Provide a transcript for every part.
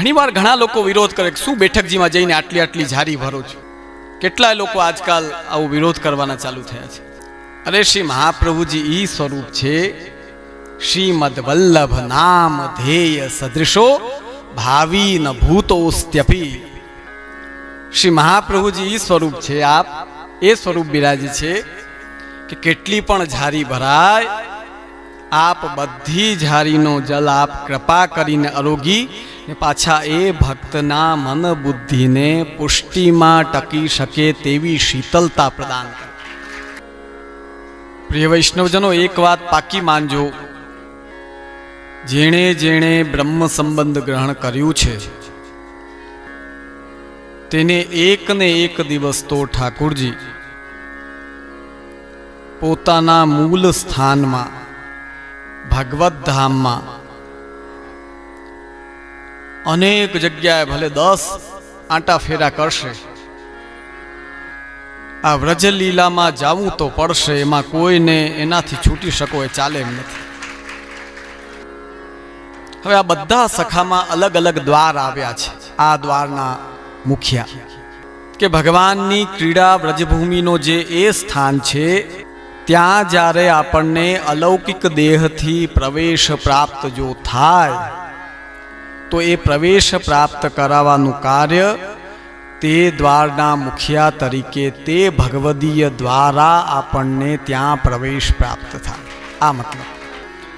ઘણીવાર ઘણા લોકો વિરોધ કરે શું બેઠકજીમાં જઈને આટલી આટલી જારી ભરો છો? કેટલાય લોકો આજકાલ આવો વિરોધ કરવાના ચાલુ થયા છે. અરે શ્રી મહાપ્રભુજી, ઈ સ્વરૂપ છે શ્રીમદ વલ્લભ નામ ધ્યેય સદૃશો ભાવિ ન ભૂતોસ્ત્યપી. શ્રી મહાપ્રભુજી, ઈ સ્વરૂપ છે આપ, એ સ્વરૂપ બિરાજે છે કે કેટલી પણ ઝારી ભરાય, આપ બધી ઝારીનો જલ આપ કૃપા કરીને અરોગી ને પાછા એ ભક્તના મન બુદ્ધિને પુષ્ટિમાં ટકી શકે તેવી શીતલતા પ્રદાન પ્રિય વૈષ્ણવજનો, એક વાત પાકી માનજો. જેણે જેણે બ્રહ્મ સંબંધ ગ્રહણ કર્યું છે, તેને એક ને એક દિવસ તો ઠાકુરજી પોતાના મૂળ સ્થાનમાં, ભગવત ધામમાં અનેક જગ્યાએ ભલે દસ આંટા ફેરા કરશે. આ વ્રજલીલામાં જાવું તો પડશે, એમાં કોઈને એનાથી છૂટી શકો એ ચાલે એમ નથી. હવે આ બધા સખામાં અલગ અલગ દ્વાર આવ્યા છે, આ દ્વારના મુખિયા. કે ભગવાનની ક્રીડા વ્રજભૂમિનો જે એ સ્થાન છે, ત્યાં જ્યારે આપણને અલૌકિક દેહથી પ્રવેશ પ્રાપ્ત જો થાય તો એ પ્રવેશ પ્રાપ્ત કરાવવાનું કાર્ય તે દ્વારના મુખિયા તરીકે તે ભગવદીય દ્વારા આપણને ત્યાં પ્રવેશ પ્રાપ્ત થાય. આ મતલબ.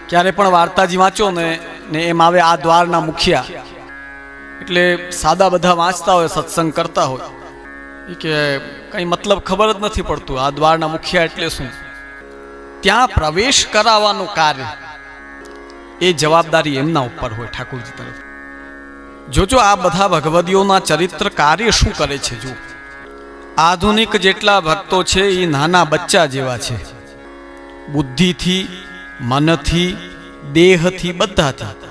ક્યારે પણ વાર્તાજી વાંચો ને ને એમ આવે આ દ્વારના મુખિયા. એટલે સાદા બધા વાંચતા હોય, સત્સંગ કરતા હોય. કે કંઈ મતલબ ખબર જ નથી પડતું, આ દ્વારના મુખિયા એટલે શું? ત્યાં પ્રવેશ કરાવવાનું કાર્ય. એ જવાબદારી એમના ઉપર હોય ઠાકોરજી તરફ જોજો આ બધા ભગવદીઓના ચરિત્ર કાર્ય શું કરે છે જો આધુનિક જેટલા ભક્તો છે, એ નાના બચ્ચા જેવા છે. બુદ્ધિથી, મનથી, દેહથી બધાથી.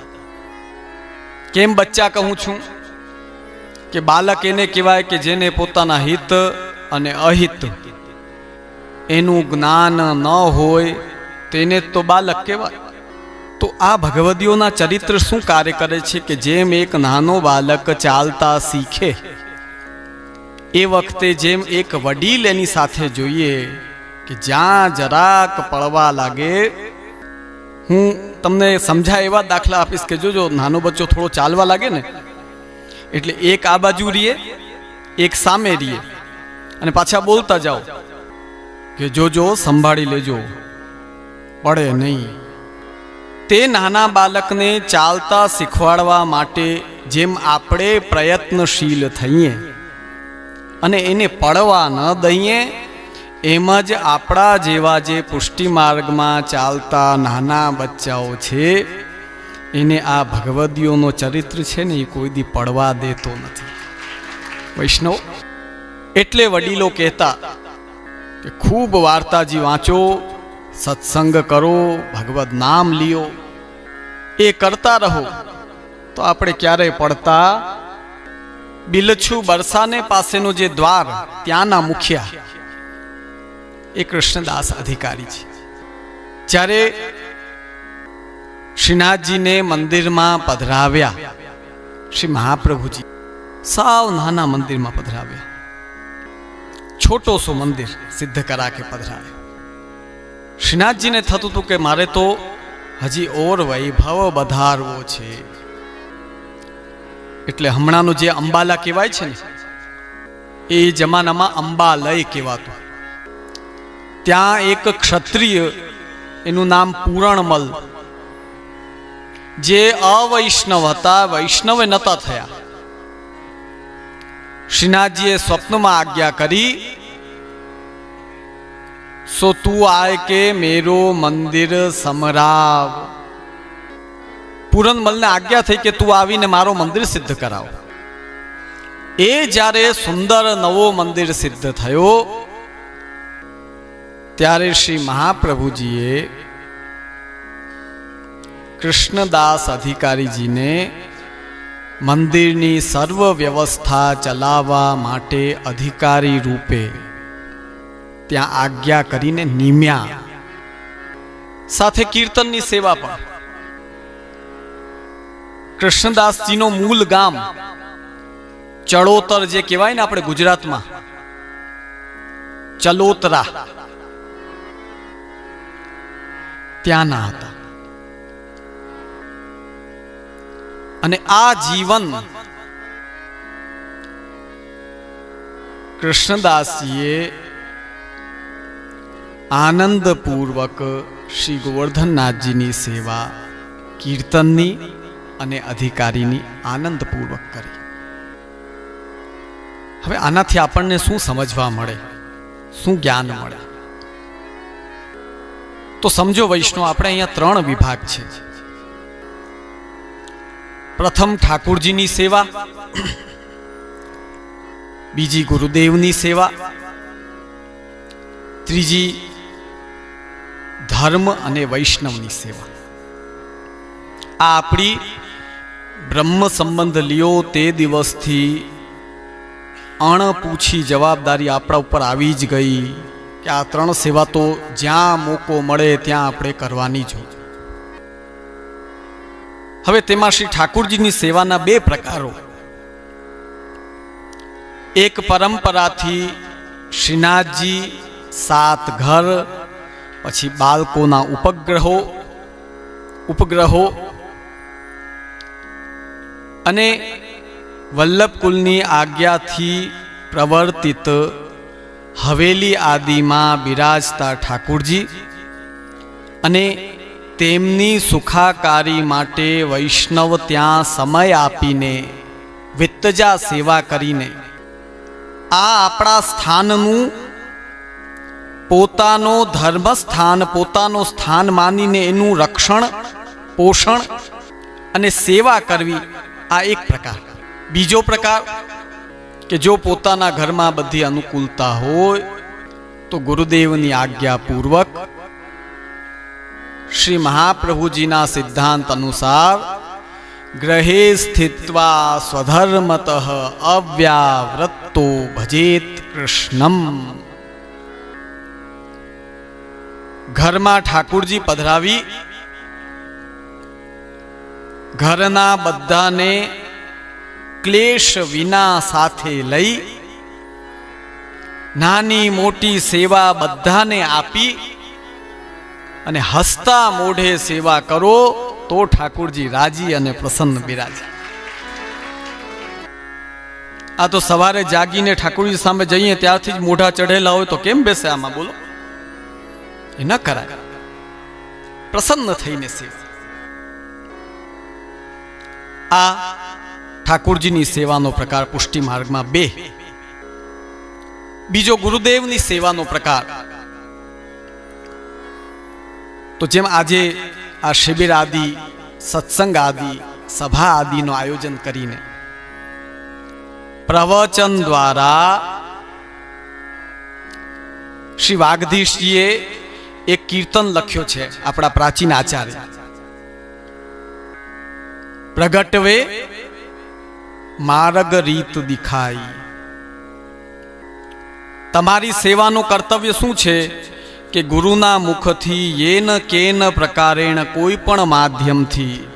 કેમ બચ્ચા કહું છું? કે બાલક એને કહેવાય કે જેને પોતાના હિત અને અહિત એનું જ્ઞાન ન હોય, તેને તો બાલક કહેવાય. તો આ ભગવદીઓના ચરિત્ર શું કાર્ય કરે છે કે જેમ એક નાનો બાલક ચાલતા શીખે? એ વખતે જેમ એક વડીલ એની સાથે જોઈએ કે જ્યાં જરાક પડવા લાગે, હું તમને સમજાય એવા દાખલા આપીશ કે જોજો નાનો બચ્ચો થોડો ચાલવા લાગે ને, એટલે એક આ બાજુ રીએ, એક સામે રીએ અને પાછા બોલતા જાઓ કે જોજો સંભાળી લેજો, પડે નહીં. તે નાના બાલકને ચાલતા શીખવાડવા માટે જેમ આપણે પ્રયત્નશીલ થઈએ અને એને પડવા ન દઈએ, એમ જ આપણા જેવા જે પુષ્ટિ માર્ગમાં ચાલતા નાના બચ્ચાઓ છે, એને આ ભગવદીઓનો ચરિત્ર છે ને એ કોઈ દી પડવા દેતો નથી. વૈષ્ણવ, એટલે વડીલો કહેતા કે ખૂબ વાર્તાજી વાંચો સત્સંગ કરો, ભગવદ નામ લ્યો. એ કરતા રહો. તો આપણે ક્યારેય પડતા બિલછુ બરસાને પાસેનો જે દ્વાર ત્યાંના મુખિયા. એ કૃષ્ણદાસ અધિકારી છે. જ્યારે શ્રીનાથજીને મંદિરમાં પધરાવ્યા, શ્રી મહાપ્રભુજી સાવ નાના મંદિરમાં પધરાવ્યા. છોટો સો મંદિર સિદ્ધ કરા કે પધરાવ્યા શ્રીનાથજીને થતું હતું કે મારે તો હજી ઓર વૈભવ વધારવો છે. એટલે હમણાંનું જે અંબાલા કહેવાય છે ને, એ જમાનામાં અંબાલય કહેવાતું. ત્યાં એક ક્ષત્રિય, એનું નામ પૂરણમલ, જે અવૈષ્ણવ હતા, વૈષ્ણવે નતા થયા. શ્રીનાથજીએ સ્વપ્નમાં આજ્ઞા કરી સો તું આય કે મેરો મંદિર સમરાવ પૂરનમલને આજ્ઞા થઈ કે તું આવીને મારો મંદિર સિદ્ધ કરાવ એ જ્યારે સુંદર નવો મંદિર સિદ્ધ થયો ત્યારે શ્રી મહાપ્રભુજીએ કૃષ્ણદાસ અધિકારીજીને મંદિરની સર્વ વ્યવસ્થા ચલાવવા માટે અધિકારી રૂપે ત્યાં આજ્ઞા કરીને નિમ્યા. સાથે કીર્તનની સેવા પણ. કૃષ્ણદાસજીનો મૂળ ગામ ચડોતર જે કહેવાય ને આપણે ગુજરાતમાં, ચલોતરા. ત્યાંના હતા. અને આ જીવન કૃષ્ણદાસજીએ આનંદપૂર્વક શ્રી ગોવર્ધનનાથજીની સેવા, કીર્તનની અને અધિકારીની આનંદપૂર્વક કરી. હવે આનાથી આપણને શું સમજવા મળે? શું જ્ઞાન મળે? તો સમજો વૈષ્ણવ, આપણે અહીંયા ત્રણ વિભાગ છે. પ્રથમ ઠાકુરજીની સેવા, બીજી ગુરુદેવની સેવા, ત્રીજી ધર્મ અને વૈષ્ણવની સેવા. આ આપણી બ્રહ્મ સંબંધ લ્યો, તે દિવસથી અણપૂછી જવાબદારી આપણા ઉપર આવી જ ગઈ કે આ ત્રણ સેવા તો જ્યાં મોકો મળે ત્યાં આપણે કરવાની જ હવે તેમાં શ્રી ઠાકુરજીની સેવાના બે પ્રકારો. એક પરંપરાથી શ્રીનાથજી સાત ઘર પછી બાળકોના ઉપગ્રહો ઉપગ્રહો અને વલ્લભકુલની આજ્ઞાથી પ્રવર્તિત હવેલી આદિમાં બિરાજતા ઠાકુરજી અને તેમની સુખાકારી માટે વૈષ્ણવ ત્યાં સમય આપીને વિત્તજા સેવા કરીને આ આપણા સ્થાનનું પોતાનો ધર્મ સ્થાન પોતાનો સ્થાન માનીને એનું રક્ષણ, પોષણ અને સેવા કરવી આ એક પ્રકાર. બીજો પ્રકાર કે જો પોતાના ઘરમાં બધી અનુકૂળતા હોય, તો ગુરુદેવની આજ્ઞાપૂર્વક શ્રી મહાપ્રભુજીના સિદ્ધાંત અનુસાર ગ્રહે સ્થિત્વા સ્વધર્મત અવ્યાવ્રતો ભજેત કૃષ્ણમ. ઘરમાં ઠાકુરજી પધરાવી, ઘરના બધાને ક્લેશ વિના સાથે લઈ, નાની મોટી સેવા બધાને આપી અને હસતા મોઢે સેવા કરો તો ઠાકુરજી રાજી અને પ્રસન્ન બિરાજે. આ તો સવારે જાગીને ઠાકુરજી સામે જઈએ ત્યારથી જ મોઢા ચઢેલા હોય તો કેમ બેસે આમાં બોલો? એ ન કરાય પ્રસન્ન થઈને સેવા આ ઠાકોરજીની સેવાનો પ્રકાર પુષ્ટિ માર્ગમાં બે બીજો ગુરુદેવની સેવાનો પ્રકાર તો જેમ આજે આ શિબિર આદિ સત્સંગ આદિ સભા આદિનું આયોજન કરીને પ્રવચન દ્વારા શ્રી વાગધીશજીએ એક કીર્તન લખ્યો છે આપણા પ્રાચીન આચાર્ય. પ્રગટવે માર્ગ રીત દિખાઈ. તમારી સેવાનું કર્તવ્ય શું છે? કે ગુરુના મુખથી યેન કેન પ્રકારેણ કોઈ પણ માધ્યમથી.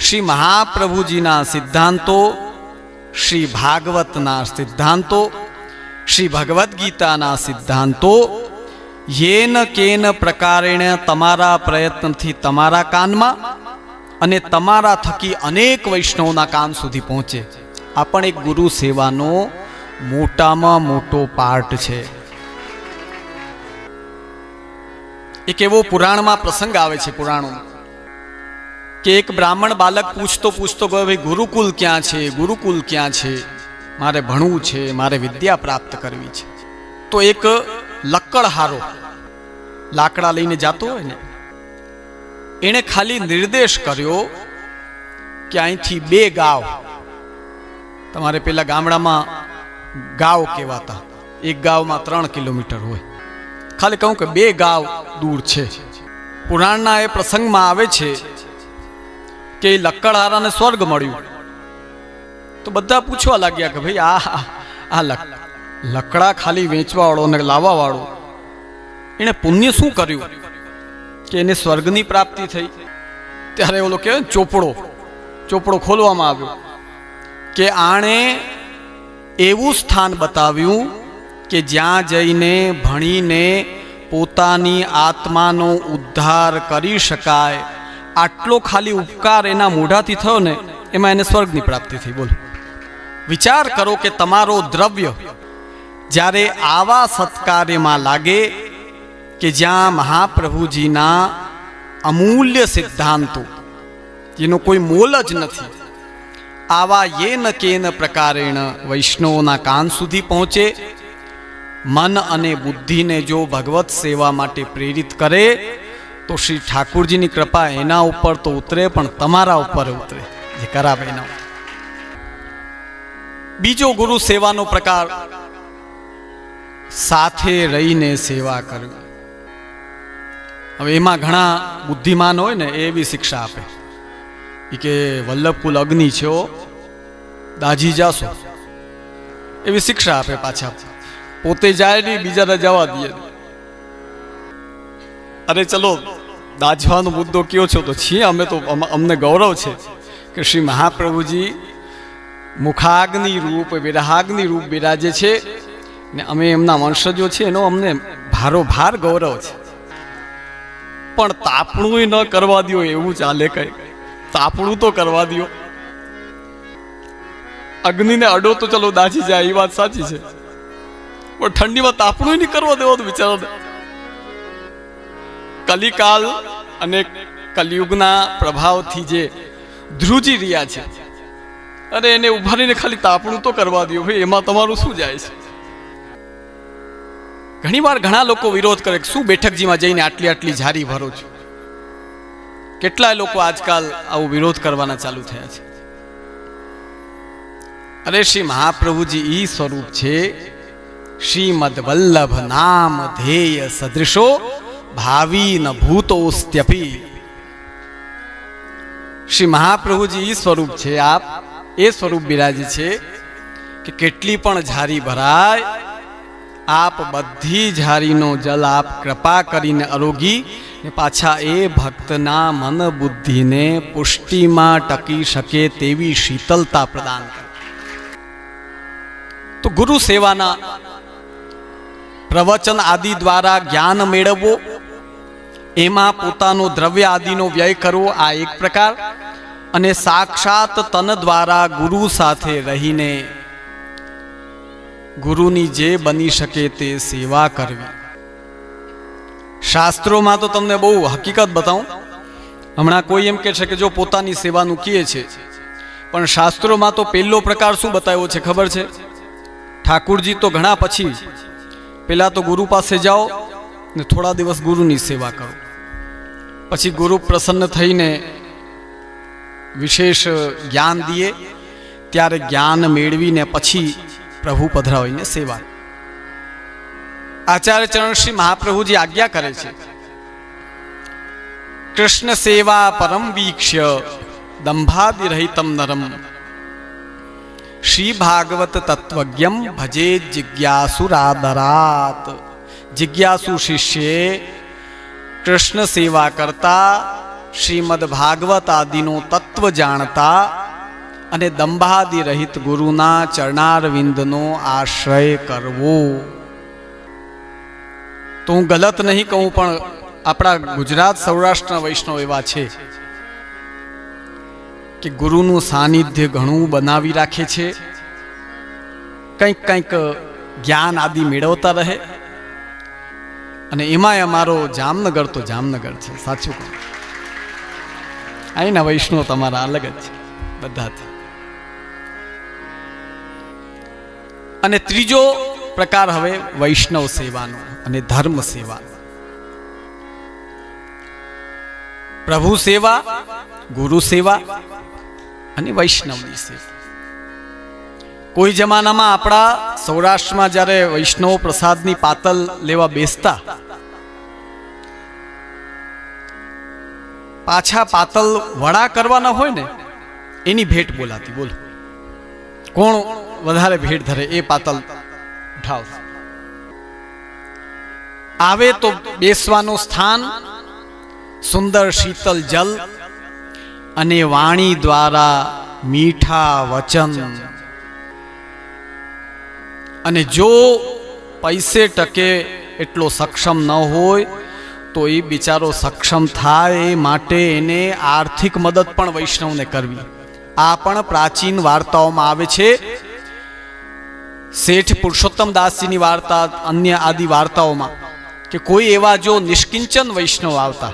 શ્રી મહાપ્રભુજીના સિદ્ધાંતો, શ્રી ભાગવતના સિદ્ધાંતો, શ્રી ભગવદ્ ગીતાના સિદ્ધાંતો યેન કેન પ્રકારેણ તમારા પ્રયત્નથી તમારા કાનમાં અને તમારા થકી અનેક વૈષ્ણવના કાન સુધી પહોંચે આ પણ એક ગુરુ સેવાનો મોટામાં મોટો પાર્ટ છે એક એવો પુરાણમાં પ્રસંગ આવે છે પુરાણો કે એક બ્રાહ્મણ બાલક પૂછતો પૂછતો ગયો ભાઈ ગુરુકુલ ક્યાં છે ગુરુકુલ ક્યાં છે મારે ભણવું છે મારે વિદ્યા પ્રાપ્ત કરવી છે તો એક લક્કડહારો લાકડા લઈને જાતો હોય ને, એણે ખાલી નિર્દેશ કર્યો કે અહીંથી બે ગાવ, તમારે પેલા ગામડામાં ગાવ કહેવાતા. એક ગાવમાં ત્રણ કિલોમીટર હોય. ખાલી કહું કે બે ગાવ દૂર છે. પુરાણના એ પ્રસંગમાં આવે છે કે એ લક્કડહારાને સ્વર્ગ મળ્યું. તો બધા પૂછવા લાગ્યા કે ભાઈ આ આ લક- લકડા ખાલી વેચવાવાળો અને લાવવાવાળો. એણે પુણ્ય શું કર્યું? કે એને સ્વર્ગની પ્રાપ્તિ થઈ. ત્યારે ઓલો કહેવાય ચોપડો. ચોપડો ખોલવામાં આવ્યો. કે આણે એવું સ્થાન બતાવ્યું કે જ્યાં જઈને ભણીને પોતાની આત્માનો ઉદ્ધાર કરી શકાય. આટલો ખાલી ઉપકાર એના મોઢાથી થયો ને, એમાં એને સ્વર્ગની પ્રાપ્તિ થઈ. બોલો. વિચાર કરો કે તમારો દ્રવ્ય જ્યારે આવા સત્કાર્યમાં લાગે કે જ્યાં મહાપ્રભુજીના અમૂલ્ય સિદ્ધાંતો, જેનો કોઈ મોલ જ નથી, આવા યેન કેન પ્રકારેણ વૈષ્ણવોના કાન સુધી પહોંચે, મન અને બુદ્ધિને જો ભગવત સેવા માટે પ્રેરિત કરે, તો શ્રી ઠાકુરજીની કૃપા એના ઉપર તો ઉતરે, પણ તમારા ઉપર ઉતરે. જે કરાવે એના બીજો ગુરુ સેવાનો પ્રકાર સાથે રહીને સેવા કરવી. હવે એમાં ઘણા બુદ્ધિમાન હોય ને એવી શિક્ષા આપે. એ કે વલ્લભકુલ અગ્નિ છે, દાજી જાશો. એવી શિક્ષા આપે પાછા. પોતે જાય નહીં, બીજાને જવા દે અરે ચલો, દાજવાનો મુદ્દો કયો છો તો છીએ, અમે તો અમને ગૌરવ છે કે શ્રી મહાપ્રભુજી મુખાગ્નિ રૂપ, વિરાહાગ્નિ રૂપ બિરાજે છે. ને અમે એમના વંશજો છે એનો અમને ભારોભાર ગૌરવ છે. પણ તાપણું ન કરવા દ્યો, એવું ચાલે કઈ. તાપણું તો કરવા દ્યો. અગ્નિને અડો તો ચલો દાજી જાય, એ વાત સાચી છે. પણ ઠંડીમાં તાપણું નહીં કરવા દેવો વિચારો કલિકાલ અને કલિયુગના પ્રભાવથી જે ધ્રુજી રહ્યા છે. અરે એને ઉભારીને ખાલી તાપણું તો કરવા દો ભાઈ, એમાં તમારું શું જાય છે? ઘણી વાર ઘણા લોકો વિરોધ કરે શું બેઠકજીમાં જઈને આટલી આટલી જારી ભરો છો? કેટલાય લોકો આજકાલ આવો વિરોધ કરવાના ચાલુ થયા છે. અરે શ્રી મહાપ્રભુજી, ઈ સ્વરૂપ છે શ્રીમદ વલ્લભ નામ ધેય સદૃશો ભાવી ન ભૂતોસ્ત્યપી. શ્રી મહાપ્રભુજી, ઈ સ્વરૂપ છે આપ, એ સ્વરૂપ બિરાજે છે કે કેટલી પણ ઝારી ભરાય આપ બધી ઝારીનો જલ આપ કૃપા કરીને અરોગી ને પાછા એ ભક્તના મન બુદ્ધિને પુષ્ટિમાં ટકી શકે તેવી શીતલતા પ્રદાન તો ગુરુ સેવાના પ્રવચન આદિ દ્વારા જ્ઞાન મેળવવો એમાં પોતાનો દ્રવ્ય આદિનો વ્યય કરવો આ એક પ્રકાર. અને સાક્ષાત તન દ્વારા ગુરુ સાથે રહીને ગુરુની જે બની શકે તે સેવા કરવી. શાસ્ત્રોમાં તો તમને બહુ હકીકત બતાવું. હમણાં કોઈ એમ કહે છે કે જો પોતાની સેવાનું કહે છે, પણ શાસ્ત્રોમાં તો પહેલો પ્રકાર શું બતાવ્યો છે ખબર છે? ઠાકુરજી તો ઘણા પછી, પહેલાં તો ગુરુ પાસે જાઓ ને થોડા દિવસ ગુરુની સેવા કરો. પછી ગુરુ પ્રસન્ન થઈને વિશેષ જ્ઞાન દીએ ત્યારે જ્ઞાન મેળવીને પછી પ્રભુ પધરાવીને સેવા. આચાર્ય ચરણ શ્રી મહાપ્રભુજી આજ્ઞા કરે છે. કૃષ્ણ સેવા પરમ વીક્ષ્ય દંભાદિરહિતમ નરમ. શ્રી ભાગવત તત્વજ્ઞમ ભજે જિજ્ઞાસુરાદરાત જિજ્ઞાસુ શિષ્યે કૃષ્ણ સેવા કરતા, શ્રીમદ ભાગવત આદિનો તત્વ જાણતા અને દંભાદિ રહિત ગુરુના ચરણારવિંદનો આશ્રય કરવો. તો હું ગલત નહીં કહું, પણ આપણા ગુજરાત સૌરાષ્ટ્રના વૈષ્ણવ એવા છે કે ગુરુનું સાનિધ્ય ઘણું બનાવી રાખે છે. કંઈક કંઈક જ્ઞાન આદિ મેળવતા રહે. અને એમાંય અમારો જામનગર તો જામનગર છે, સાચું કહું. અહીંના વૈષ્ણવ, તમારા અલગ જ છે અને ત્રીજો પ્રકાર હવે વૈષ્ણવ સેવાનો અને ધર્મ સેવા. પ્રભુ સેવા, ગુરુ સેવા અને વૈષ્ણવની સેવા. કોઈ જમાનામાં આપણા સૌરાષ્ટ્રમાં જ્યારે વૈષ્ણવ પ્રસાદની પાતલ લેવા બેસતા, પાછા પાતલ વડા કરવાના હોય ને, એની ભેટ બોલાતી, બોલો. કોણ વધારે ભેટ ધરે, એ પાતલ ઢાવ. આવે તો બેસવાનું સ્થાન, સુંદર શીતલ જલ અને વાણી દ્વારા મીઠા વચન. અને જો પૈસે ટકે એટલો સક્ષમ ન હોય, તો એ બિચારો સક્ષમ થાય માટે એને આર્થિક મદદ પણ વૈષ્ણવને કરવી. આ પણ પ્રાચીન વાર્તાઓમાં આવે છે શેઠ પુરુષોત્તમ દાસજીની વાર્તા, અન્ય આદિ વાર્તાઓમાં, કે કોઈ એવા જો નિષ્કિંચન વૈષ્ણવ આવતા.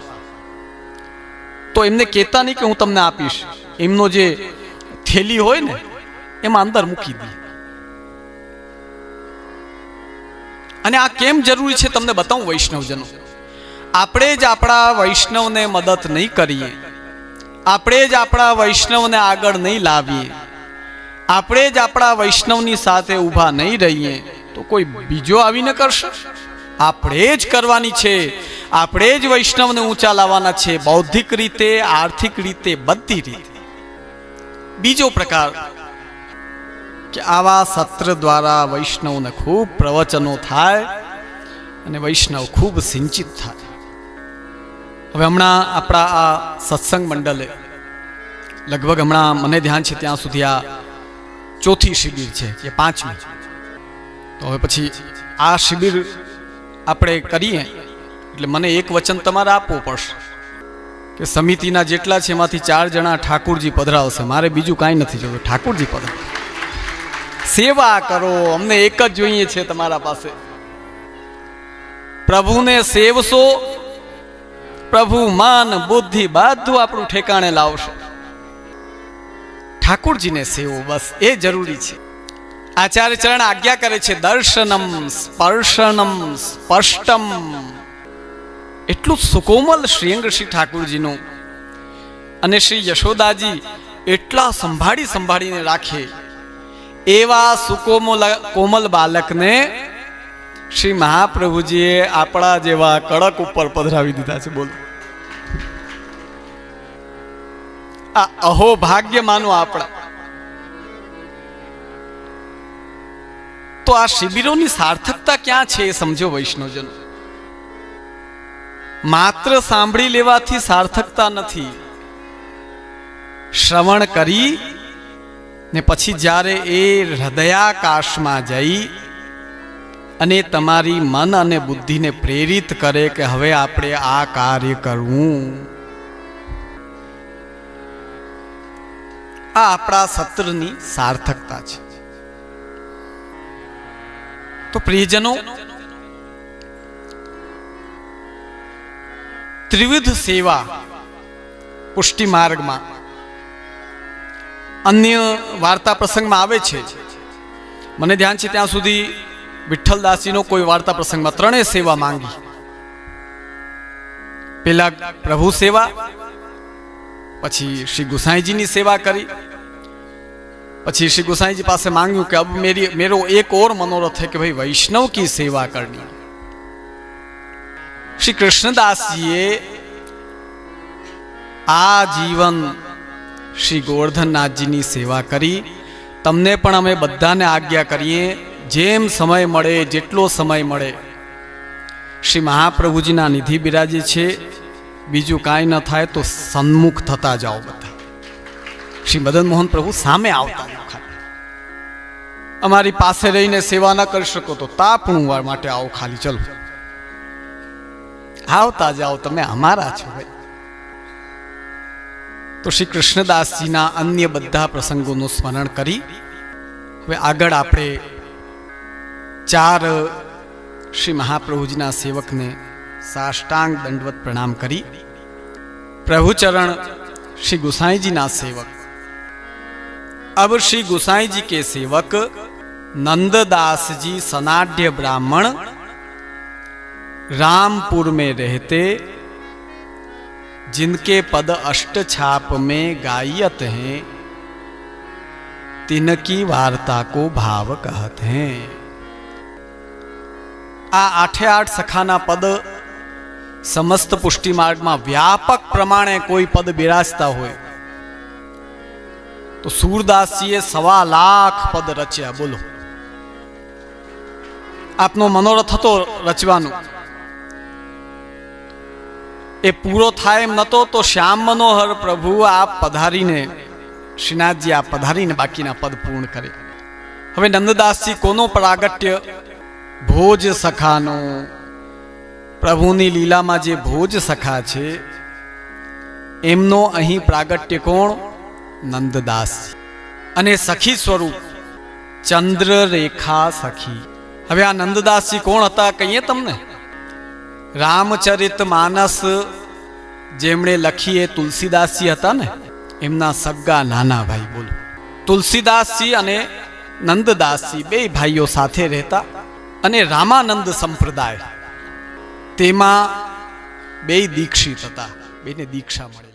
તો એમને કહેતા નહીં કે હું તમને આપીશ. એમનો જે થેલી હોય ને, એમાં અંદર મૂકી દે. અને આ કેમ જરૂરી છે તમને બતાવું વૈષ્ણવજનો? આપણે જ આપણા વૈષ્ણવને મદદ નહીં કરીએ. આપણે જ આપણા વૈષ્ણવને આગળ નહીં લાવીએ. આપણે જ આપણા વૈષ્ણવની સાથે ઊભા નહીં રહીએ, તો કોઈ બીજો આવીને કરશે? આપણે જ કરવાની છે. આપણે જ વૈષ્ણવને ઊંચા લાવવાના છે. બૌદ્ધિક રીતે, આર્થિક રીતે, બધી રીતે. બીજો પ્રકાર કે આવા સત્ર દ્વારા વૈષ્ણવને ખૂબ પ્રવચનો થાય અને વૈષ્ણવ ખૂબ સિંચિત થાય. હવે હમણાં આપણા આ સત્સંગ મંડલે લગભગ હમણાં મને ધ્યાન છે ત્યાં સુધી આ ચોથી શિબિર છે કે પાંચમી. તો હવે પછી આ શિબિર આપણે કરીએ, એટલે મને એક વચન તમારે આપવું પડશે. કે સમિતિના જેટલા છે, એમાંથી ચાર જણા ઠાકુરજી પધરાવશે. મારે બીજું કાંઈ નથી જોયું. ઠાકુરજી પધરાવ. સેવા કરો, અમને એક જ જોઈએ છે તમારા પાસે. પ્રભુને સેવશો, પ્રભુ માન બુદ્ધિ બધું આપણું ઠેકાણે લાવશે. ઠાકુરજીને સેવો, બસ એ જરૂરી છે. આચાર્ય ચરણ આજ્ઞા કરે છે, દર્શનમ, સ્પર્શનમ, સ્પષ્ટમ. એટલું સુકોમલ શ્રીઅંગ શ્રી ઠાકુરજીનું. અને શ્રી યશોદાજી એટલા સંભાળી સંભાળીને રાખે. એવા સુકોમલ, કોમલ બાલકને શ્રી મહાપ્રભુજીએ આપણા જેવા કડક ઉપર પધરાવી દીધા છે, બોલો. આ અહો ભાગ્ય માનો આપણા. તો આ શિબિરોની સાર્થકતા ક્યાં છે એ સમજો વૈષ્ણવજન. માત્ર સાંભળી લેવાથી સાર્થકતા નથી. શ્રવણ કરી ને પછી જ્યારે એ હૃદયાકાશમાં જઈ અને તમારી મન અને બુદ્ધિને પ્રેરિત કરે કે હવે આપણે આ કાર્ય કરવું. આ આપણા સત્રની સાર્થકતા છે. તો પ્રિયજનો, ત્રિવિધ સેવા પુષ્ટિ માર્ગમાં અન્ય વાર્તા પ્રસંગમાં આવે છે. મને ધ્યાન છે ત્યાં સુધી વિઠ્ઠલદાસીનો કોઈ વાર્તા પ્રસંગમાં ત્રણેય સેવા માંગી. પેલા પ્રભુ સેવા પછી શ્રી ગુસાઈજીની સેવા કરી. પછી શ્રી ગુસાઈજી પાસે માંગ્યું કે મેરો એક ઓર મનોરથ है કે ભાઈ વૈષ્ણવ કી સેવા કરની. શ્રી કૃષ્ણદાસજીએ આ જીવન શ્રી ગોવર્ધનનાથજીની સેવા કરી. તમને પણ અમે બધાને આજ્ઞા કરીએ, જેમ સમય મળે, જેટલો સમય મળે. શ્રી મહાપ્રભુજીના નિધિ બિરાજે છે. બીજું કાંઈ ન થાય તો સન્મુખ થતા જાઓ બધા. શ્રી મદન મોહન પ્રભુ સામે આવતા અમારી પાસે રહીને સેવા ન કરી શકો તો તાપણું વાર માટે આવો ખાલી, ચલો. આવતા જાઓ તમે, અમારા છો ભાઈ. તો શ્રી કૃષ્ણદાસજીના અન્ય બધા પ્રસંગોનું સ્મરણ કરી, હવે આગળ આપણે ચાર શ્રી મહાપ્રભુજીના સેવકને સાષ્ટાંગ દંડવત પ્રણામ કરી પ્રભુચરણ श्री गुसाई जी ना सेवक अब श्री गुसाई जी के सेवक नंददास जी सनाढ़ ब्राह्मण रामपुर में रहते जिनके पद अष्ट छाप में गायत हैं तिनकी वार्ता को भाव कहते हैं આ આઠે આઠ સખાના પદ સમસ્ત પુષ્ટિ માર્ગમાં વ્યાપક પ્રમાણે કોઈ પદ બિરાજતા હોય, તો સૂરદાસજીએ સવા લાખ પદ રચ્યા. બોલો. આપનો મનોરથ હતો રચવાનો. એ પૂરો થાય એમ નતો, તો શ્યામ મનોહર પ્રભુ આ પધારીને, શ્રીનાથજી આ પધારીને બાકીના પદ પૂર્ણ કરે. હવે નંદદાસજી, કોનો પ્રાગટ્ય? ભોજ સખાનો. પ્રભુની લીલામાં જે ભોજ સખા છે, એમનો અહીં પ્રાગટ્ય કોણ? નંદદાસ. અને સખી સ્વરૂપ ચંદ્ર રેખા સખી. હવે આ નંદદાસજી કોણ હતા કહીએ તમને? રામચરિત માનસ, જેમણે લખી એ તુલસીદાસજી હતા ને, એમના સગ્ગા નાના ભાઈ, બોલો. તુલસીદાસજી અને નંદદાસજી, બે ભાઈઓ સાથે રહેતા અને રામાનંદ સંપ્રદાય. તેમાં બે દીક્ષિત હતા. બેને દીક્ષા મળી.